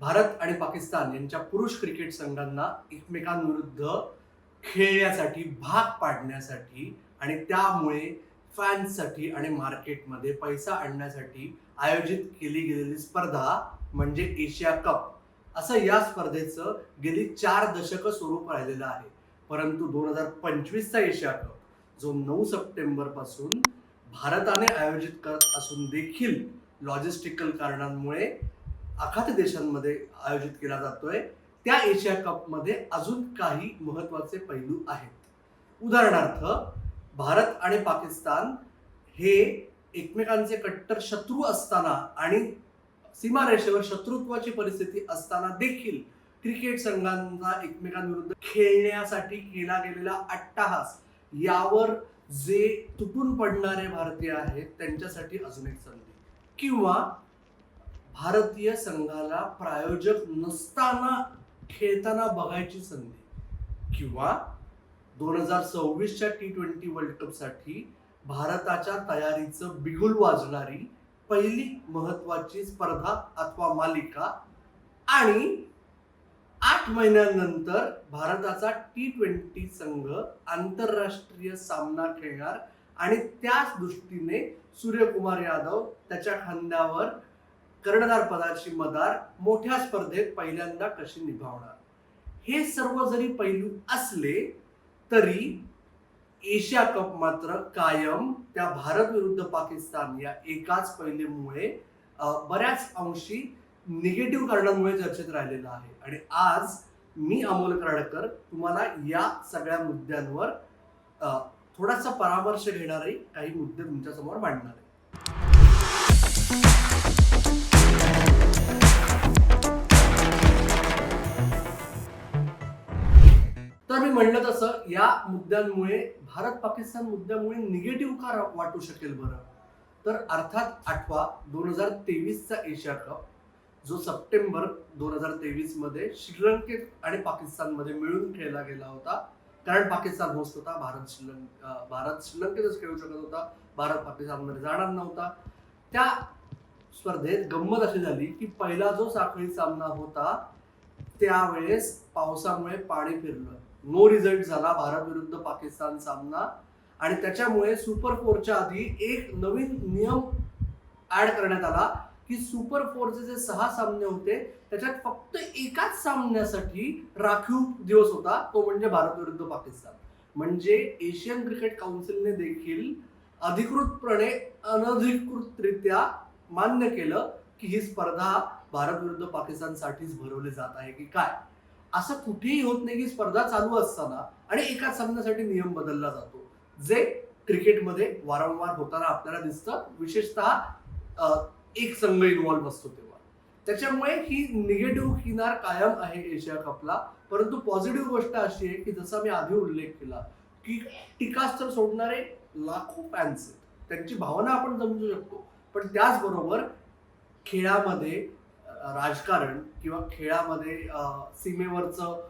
भारत आणि पाकिस्तान यांच्या पुरुष क्रिकेट संघांना एकमेकांविरुद्ध खेळण्यासाठी भाग पाडण्यासाठी आणि त्यामुळे फॅन्ससाठी आणि मार्केटमध्ये पैसा आणण्यासाठी आयोजित केली गेलेली स्पर्धा म्हणजे एशिया कप. असं या स्पर्धेचं गेली चार दशकं स्वरूप राहिलेलं आहे. परंतु दोन हजार पंचवीसचा एशिया कप जो नऊ सप्टेंबरपासून भारताने आयोजित करत असून देखील लॉजिस्टिकल कारणांमुळे आखाती देशांमध्ये आयोजित केला जातोय. त्या एशिया कपमध्ये अजून काही महत्त्वाचे पैलू आहेत. उदाहरणार्थ भारत आणि पाकिस्तान हे एकमेकांचे कट्टर शत्रू असताना आणि सीमारेषेवर शत्रुत्वाची परिस्थिती असताना देखील क्रिकेट संघांना एकमेकांविरुद्ध खेळण्यासाठी केला गेलेला अट्टाहास यावर जे तुटून पडणारे भारतीय आहेत त्यांच्यासाठी अजून एक संधी. किंवा भारतीय संघाला प्रायोजक नसताना खेळताना बघायची संधी. किंवा दोन हजार सव्वीसच्या टी ट्वेंटी वर्ल्ड कपसाठी भारताच्या तयारीचं बिगुल वाजणारी पहिली महत्वाची स्पर्धा अथवा मालिका आणि आठ महिन्यानंतर भारताचा टी ट्वेंटी संघ आंतरराष्ट्रीय सामना खेळणार आणि त्याच दृष्टीने सूर्यकुमार यादव त्याच्या खांद्यावर कर्णधार पदाची मदार मोठ्या स्पर्धेत पहिल्यांदा कशी निभावणार? हे सर्व जरी पैलू असले तरी एशिया कप मात्र कायम त्या भारत विरुद्ध पाकिस्तान या एकाच पैलूमुळे बऱ्याच अंशी निगेटिव्ह कारणांमुळे चर्चेत राहिलेला आहे. आणि आज मी अमोल कराडकर तुम्हाला या सगळ्या मुद्द्यांवर अं, थोडासा परामर्श घेणारे काही मुद्दे तुमच्यासमोर मांडणार आहे. तर मी म्हणलं तसं या मुद्द्यांमुळे भारत पाकिस्तान मुद्द्यामुळे निगेटिव्ह का वाटू शकेल बरं? तर अर्थात आठवा दोन हजार तेवीसचा एशिया कप जो सप्टेंबर दोन हजार तेवीसमध्ये श्रीलंकेत आणि पाकिस्तानमध्ये मिळून खेळला गेला होता. कारण पाकिस्तान होस्ट होता भारत श्रीलंका भारत श्रीलंकेतच खेळू शकत होता. भारत पाकिस्तानमध्ये जाणार नव्हता. त्या स्पर्धेत गंमत अशी झाली की पहिला जो साखळी सामना होता त्यावेळेस पावसामुळे पाणी फिरलं. नो रिझल्ट झाला भारत विरुद्ध पाकिस्तान सामना. आणि त्याच्यामुळे सुपर फोरच्या आधी एक नवीन नियम ऍड करण्यात आला की सुपर फोरचे जे सहा सामने होते त्याच्यात फक्त एकाच सामन्यासाठी राखीव दिवस होता तो म्हणजे भारत विरुद्ध पाकिस्तान. म्हणजे एशियन क्रिकेट काउन्सिलने देखील अधिकृतपणे अनधिकृतरित्या मान्य केलं की ही स्पर्धा भारत विरुद्ध पाकिस्तानसाठीच भरवली जात आहे की काय? असं कुठेही होत नाही की स्पर्धा चालू असताना आणि एकाच सामन्यासाठी नियम बदलला जातो. जे क्रिकेटमध्ये वारंवार होताना आपल्याला दिसतं विशेषतः एक संघ इन्व्हॉल्व्ह असतो तेव्हा. त्याच्यामुळे ही निगेटिव्ह किनार कायम आहे एशिया कपला. परंतु पॉझिटिव्ह गोष्ट अशी आहे की जसा मी आधी उल्लेख केला की टीकास्त्र सोडणारे लाखो फॅन्स आहेत. त्यांची भावना आपण समजू शकतो. पण त्याचबरोबर खेळामध्ये राजकारण किंवा खेळामध्ये सीमेवरचं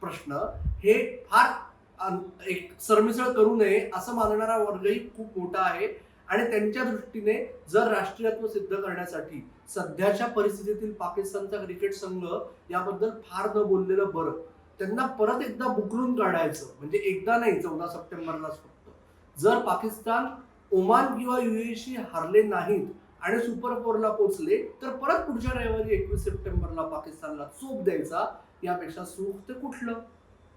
प्रश्न हे फार एक सरमिसळ करू नये असं मानणारा वर्गही खूप मोठा आहे. आणि त्यांच्या दृष्टीने जर राष्ट्रीयत्व सिद्ध करण्यासाठी सध्याच्या परिस्थितीतील पाकिस्तानचा क्रिकेट संघ याबद्दल फार न बोललेलं बरं त्यांना परत एकदा बुकलून काढायचं म्हणजे एकदा नाही चौदा सप्टेंबरलाच फक्त. जर पाकिस्तान ओमान किंवा युएशी हारले नाहीत आणि सुपर फोरला पोहोचले तर परत पुढच्या रविवारी एकवीस सप्टेंबरला पाकिस्तानला चोप द्यायचा यापेक्षा सुख ते कुठलं?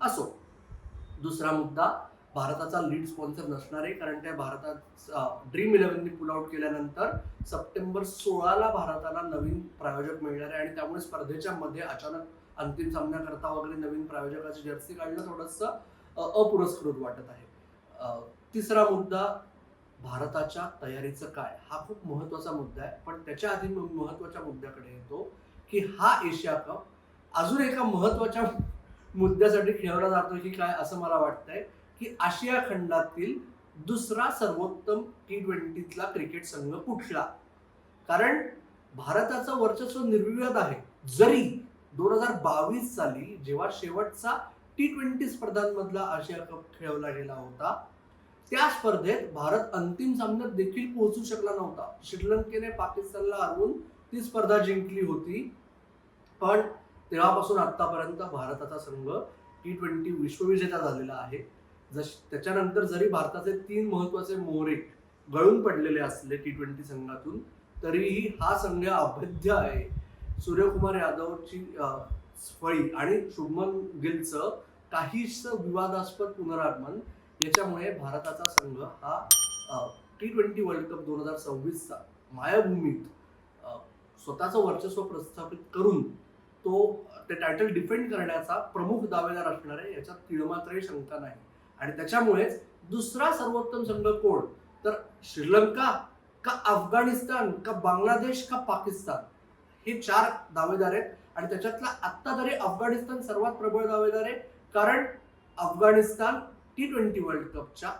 असो. दुसरा मुद्दा भारताचा लीड स्पॉन्सर नसणार आहे कारण त्या भारतात ड्रीम इलेव्हननी पुल आउट केल्यानंतर सप्टेंबर सोळाला भारताला नवीन प्रायोजक मिळणार आहे आणि त्यामुळे स्पर्धेच्या मध्ये अचानक अंतिम सामन्याकरता वगैरे नवीन प्रायोजकाची जर्सी काढणं थोडंसं अपुरस्कृत वाटत आहे. तिसरा मुद्दा भारताच्या तयारीचं काय? हा खूप महत्त्वाचा मुद्दा आहे. पण त्याच्या आधी मी महत्त्वाच्या मुद्द्याकडे येतो की हा एशिया कप अजून एका महत्त्वाच्या मुद्द्यासाठी खेळवला जातो की काय असं मला वाटतंय की आशिया खंडातील दुसरा सर्वोत्तम टी ट्वेंटीतला क्रिकेट संघ कुठला? कारण भारताचं वर्चस्व निर्विवाद आहे. जरी दोन हजार बावीस साली जेव्हा शेवटचा टी ट्वेंटी स्पर्धांमधला आशिया कप खेळवला गेला होता त्या स्पर्धेत भारत अंतिम सामन्यात देखील पोहोचू शकला नव्हता. श्रीलंकेने पाकिस्तानला हरवून ती स्पर्धा जिंकली होती. पण तेव्हापासून आतापर्यंत भारताचा संघ टी ट्वेंटी विश्वविजेता झालेला आहे. जश त्याच्यानंतर जरी भारताचे तीन महत्त्वाचे मोहरे गळून पडलेले असले टी ट्वेंटी संघातून तरीही हा संघ अभेद्य आहे. सूर्यकुमार यादवची फळी आणि शुभमन गिलचं काहीच विवादास्पद पुनरागमन याच्यामुळे भारताचा संघ हा टी ट्वेंटी वर्ल्ड कप दोन हजार सव्वीसचा मायाभूमीत स्वतःचं वर्चस्व प्रस्थापित करून तो ते टायटल डिफेंड करण्याचा प्रमुख दावेदार असणार आहे याच्यात तिळमात्रही शंका नाही. आणि त्याच्यामुळेच दुसरा सर्वोत्तम संघ कोण? तर श्रीलंका का अफगाणिस्तान का बांगलादेश का पाकिस्तान? हे चार दावेदार आहेत आणि त्याच्यातला आत्ता तरी अफगाणिस्तान सर्वात प्रबळ दावेदार आहे. कारण अफगाणिस्तान टी ट्वेंटी वर्ल्ड कपच्या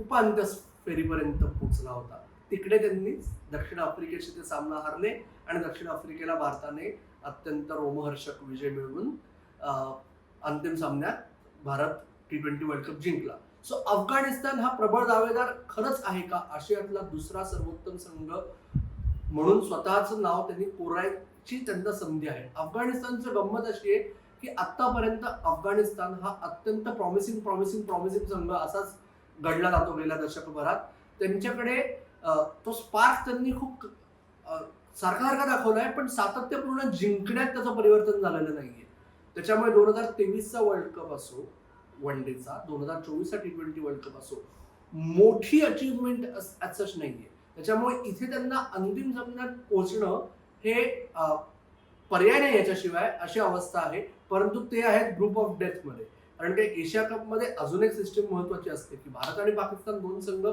उपांत्य फेरीपर्यंत पोहोचला होता. तिकडे त्यांनी दक्षिण आफ्रिकेशी ते सामना हरले आणि दक्षिण आफ्रिकेला भारताने अत्यंत रोमहर्षक विजय मिळवून अंतिम सामन्यात Bharat T twenty world cup जिंकला. सो अफगाणिस्तान हा प्रबळ दावेदार खरंच आहे का? आशियातला दुसरा सर्वोत्तम संघ म्हणून स्वतःचं नाव त्यांनी कोरायची त्यांना संधी आहे. अफगाणिस्तानचं गंमत अशी आहे की आतापर्यंत अफगाणिस्तान हा अत्यंत प्रॉमिसिंग प्रॉमिसिंग प्रॉमिसिंग संघ असाच घडला जातो गेल्या दशकभरात. त्यांच्याकडे तो स्पार्क त्यांनी खूप सारखा सारखा दाखवलाय पण सातत्यपूर्ण जिंकण्यात त्याचं परिवर्तन झालेलं नाहीये. त्याच्यामुळे दोन हजार तेवीसचा वर्ल्ड कप असो वन डेचा दोन हजार चोवीसचा टी ट्वेंटी वर्ल्ड कप असो मोठी अचीवमेंट सच नाहीये. त्याच्यामुळे इथे त्यांना अंतिम सामन्यात पोहोचणं हे पर्याय नाही याच्याशिवाय अशी अवस्था आहे. परंतु ते आहेत ग्रुप ऑफ डेथमध्ये. कारण ते एशिया कपमध्ये अजून एक सिस्टीम महत्वाची असते की भारत आणि पाकिस्तान दोन संघ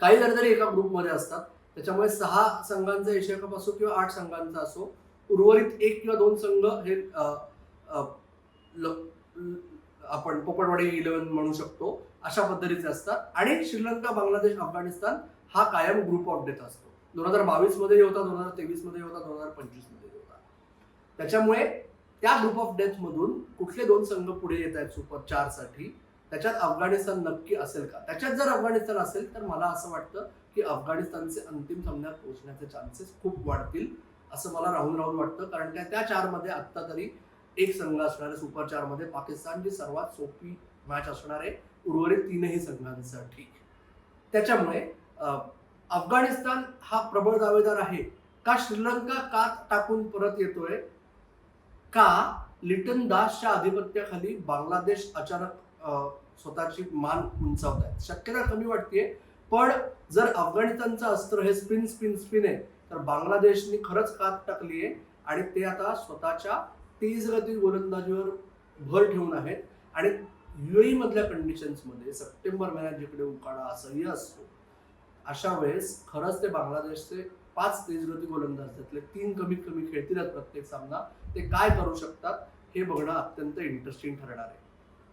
काही जरी तरी एका ग्रुपमध्ये असतात. त्याच्यामुळे सहा संघांचा एशिया कप असो किंवा आठ संघांचा असो उर्वरित एक किंवा दोन संघ हे आपण पोपटवाडी इलेव्हन म्हणू शकतो. अशा पद्धतीचे असतात. आणि श्रीलंका बांगलादेश अफगाणिस्तान हा कायम ग्रुप ऑफ डेथ असतो. दोन हजार बावीसमध्ये होता दोन हजार तेवीसमध्ये होता दोन हजार पंचवीसमध्ये होता. त्याच्यामुळे त्या ग्रुप ऑफ डेथ मधून कुठले दोन संघ पुढे येत आहेत सुपर चारसाठी त्याच्यात अफगाणिस्तान नक्की असेल का? त्याच्यात जर अफगाणिस्तान असेल तर मला असं वाटतं की अफगाणिस्तानचे अंतिम सामन्यात पोहोचण्याचे चान्सेस खूप वाढतील असं मला राहून राहून वाटतं. कारण त्या त्या चारमध्ये आत्ता तरी एक संघ असणार आहे सुपर चारमध्ये. पाकिस्तानची सर्वात सोपी मॅच असणार आहे उर्वरित तीनही संघांसाठी. त्याच्यामुळे अफगाणिस्तान हा प्रबळ दावेदार आहे. का श्रीलंका का टाकून परत येतोय? का लिटन दासच्या आधिपत्याखाली बांगलादेश अचानक स्वतःची मान उंचावत आहे शक्यता कमी वाटते पण जर अफगाणिस्तानचं अस्त्र हे स्पिन स्पिन स्पिन आहे तर बांगलादेशने खरंच कात टाकली आहे आणि ते आता स्वतःच्या तेजगती गोलंदाजीवर भर ठेवून आहेत. आणि युएई मधल्या कंडिशन्समध्ये सप्टेंबर महिन्यात जिकडे उकाडा असह्य असतो. अशा वेळेस खरंच ते बांगलादेशचे पाच तेजगती गोलंदाज त्यातले तीन कमीत कमी खेळतीलच प्रत्येक सामना. ते काय करू शकतात हे बघणं अत्यंत इंटरेस्टिंग ठरणार आहे.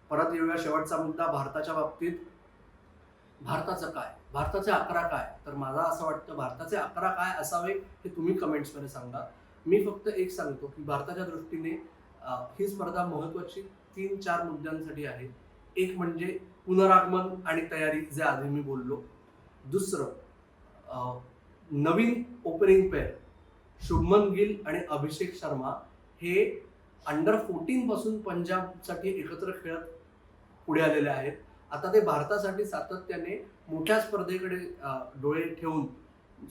परत येऊया शेवटचा मुद्दा भारताच्या बाबतीत. भारताचं काय? भारताचे अकरा काय? तर मला असं वाटतं भारताचे अकरा काय असावे हे तुम्ही कमेंट्समध्ये सांगा. मी फक्त एक सांगतो की भारताच्या दृष्टीने ही स्पर्धा महत्वाची तीन चार मुद्द्यांसाठी आहे. एक म्हणजे पुनरागमन आणि तयारी जे आधी मी बोललो. दुसरं नवीन ओपनिंग पेअर शुभमन गिल आणि अभिषेक शर्मा हे अंडर फोर्टीन पासून पंजाबसाठी एकत्र खेळत पुढे आलेले आहेत. आता ते भारतासाठी सातत्याने मोठ्या स्पर्धेकडे डोळे ठेवून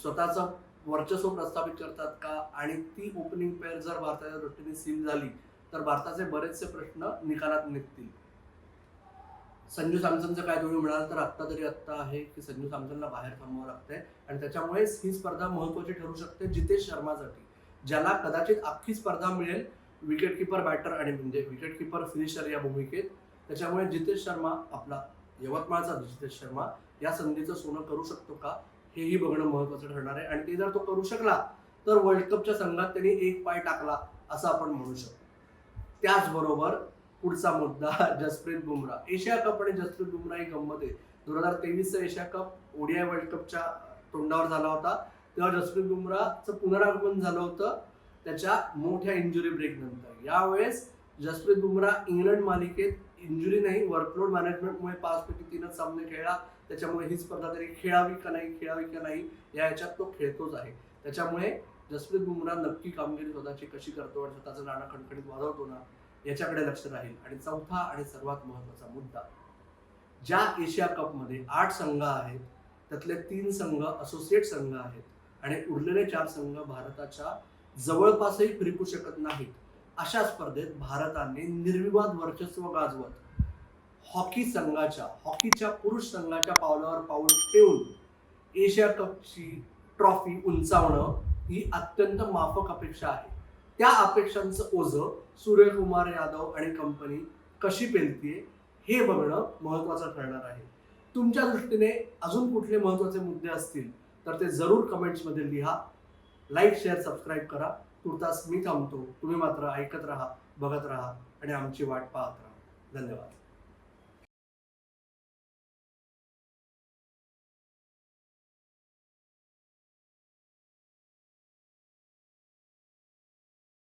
स्वतःचं वर्चस्व प्रस्थापित करतात का? आणि ती ओपनिंग पेअर जर भारताच्या दृष्टीने सील झाली तर भारताचे बरेचसे प्रश्न निकालात निघतील. संजू सॅमसनचं काय तुम्ही म्हणाल तर आत्ता तरी आत्ता आहे की संजू सॅमसनला बाहेर थांबावं लागतंय. आणि त्याच्यामुळेच ही स्पर्धा महत्वाची ठरू शकते जितेश शर्मासाठी ज्याला कदाचित अख्खी स्पर्धा मिळेल विकेट किपर बॅटर आणि म्हणजे विकेट किपर फिनिशर या भूमिकेत. त्याच्यामुळे जितेश शर्मा आपला यवतमाळचा जितेश शर्मा या संधीचं सोनं करू शकतो का हेही बघणं महत्वाचं ठरणार आहे. आणि ते जर तो करू शकला तर वर्ल्ड कपच्या संघात त्यांनी एक पाय टाकला असं आपण म्हणू शकतो. त्याचबरोबर पुढचा मुद्दा जसप्रीत बुमराह. एशिया कप आणि जसप्रीत बुमराह ही गंमत आहे. दोन हजार तेवीसचा एशिया कप ओडीआय वर्ल्ड कपच्या तोंडावर झाला होता. तेव्हा जसप्रीत बुमराहचं पुनरागमन झालं होतं. त्याच्या मोठ्या इंजुरी ब्रेक नंतर. यावेळेस जसप्रीत बुमराह इंग्लंड मालिकेत इंजुरी नाही वर्कलोड मॅनेजमेंटमुळे पाच पैकी तीनच सामने खेळला. त्याच्यामुळे ही स्पर्धा तरी खेळावी का नाही खेळावी का नाही या ह्याच्यात तो खेळतोच आहे. त्याच्यामुळे जसप्रीत बुमराह नक्की कामगिरी स्वतःची कशी करतो आणि स्वतःचं नाणं खणखणीत वाजवतो ना याच्याकडे लक्ष राहील. आणि चौथा आणि सर्वात महत्त्वाचा मुद्दा ज्या एशिया कपमध्ये आठ संघ आहेत त्यातले तीन संघ असोसिएट संघ आहेत आणि उरलेले चार संघ भारताच्या जवळपासही फिरकू शकत नाहीत अशा स्पर्धेत भारताने निर्विवाद वर्चस्व गाजवत हॉकी संघाच्या हॉकीच्या पुरुष संघाच्या पावलावर पाऊल ठेवून एशिया कपची ट्रॉफी उंचावणं ही अत्यंत माफक अपेक्षा आहे. त्या अपेक्षांचं ओझं सूर्यकुमार यादव आणि कंपनी कशी पेलतीये हे बघणं महत्वाचं ठरणार आहे. तुमच्या दृष्टीने अजून कुठले महत्त्वाचे मुद्दे असतील तर ते जरूर कमेंट्समध्ये लिहा. लाईक शेअर सबस्क्राईब करा. तुर्तास मी थांबतो. तुम्ही मात्र ऐकत राहा बघत राहा आणि आमची वाट पाहत राहा. धन्यवाद.